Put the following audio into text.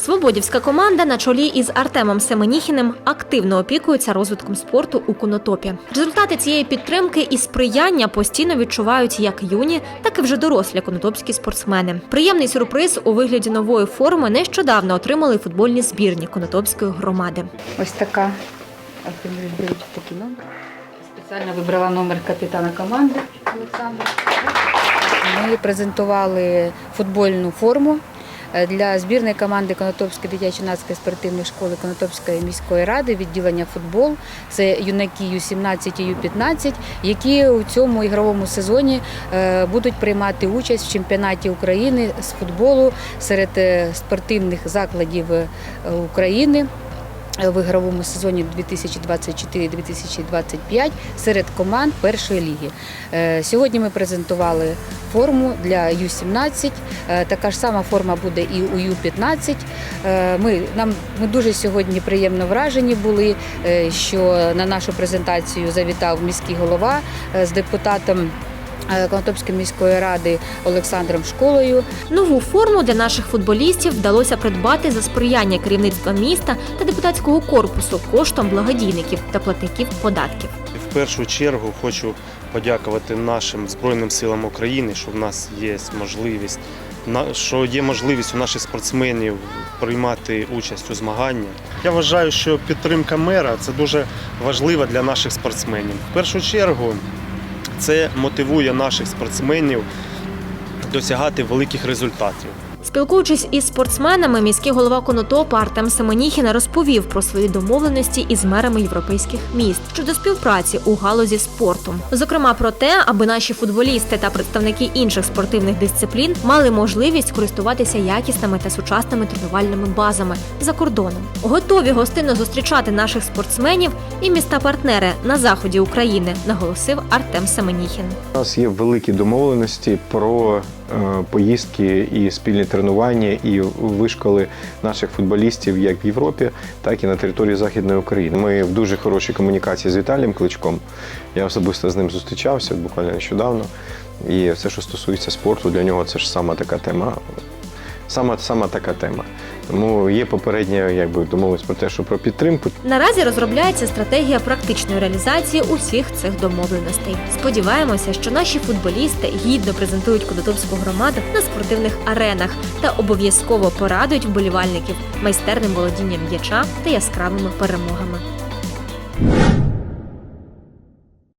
Свободівська команда на чолі із Артемом Семеніхіним активно опікується розвитком спорту у Конотопі. Результати цієї підтримки і сприяння постійно відчувають як юні, так і вже дорослі конотопські спортсмени. Приємний сюрприз у вигляді нової форми нещодавно отримали футбольні збірні Конотопської громади. Ось така. Такий номер. Спеціально вибрала номер капітана команди Олександра. Ми презентували футбольну форму для збірної команди Конотопської дитячо-юнацької спортивної школи Конотопської міської ради відділення футбол. Це юнаки Ю-17 і Ю-15, які у цьому ігровому сезоні е, будуть приймати участь в чемпіонаті України з футболу серед е, спортивних закладів е, України в ігровому сезоні 2024-2025 серед команд першої ліги. Е, Сьогодні ми презентували форму для Ю-17. Е, Така ж сама форма буде і у Ю-15. Е, Ми, нам, ми дуже сьогодні приємно вражені були, е, що на нашу презентацію завітав міський голова е, з депутатом е, Конотопської міської ради Олександром Школою. Нову форму для наших футболістів вдалося придбати за сприяння керівництва міста та депутатського корпусу коштом благодійників та платників податків. В першу чергу хочу подякувати нашим Збройним силам України, що в нас є можливість, на- що є можливість у наших спортсменів приймати участь у змаганнях. Я вважаю, що підтримка мера це дуже важливо для наших спортсменів. В першу чергу це мотивує наших спортсменів досягати великих результатів. Спілкуючись із спортсменами, міський голова Конотопа Артем Семеніхін розповів про свої домовленості із мерами європейських міст щодо співпраці у галузі спорту. Зокрема, про те, аби наші футболісти та представники інших спортивних дисциплін мали можливість користуватися якісними та сучасними тренувальними базами за кордоном. Готові гостинно зустрічати наших спортсменів і міста-партнери на заході України, наголосив Артем Семеніхін. У нас є великі домовленості про е, поїздки і спільні тренування і вишколи наших футболістів як в Європі, так і на території Західної України. Ми в дуже хорошій комунікації з Віталієм Кличком. Я особисто з ним зустрічався буквально нещодавно. І все, що стосується спорту, для нього це ж сама така тема. Сама, сама така тема. Тому є попередня якби домовленість про те, що про підтримку. Наразі розробляється стратегія практичної реалізації усіх цих домовленостей. Сподіваємося, що наші футболісти гідно презентують Конотопську громаду на спортивних аренах та обов'язково порадують вболівальників майстерним володінням м'яча та яскравими перемогами.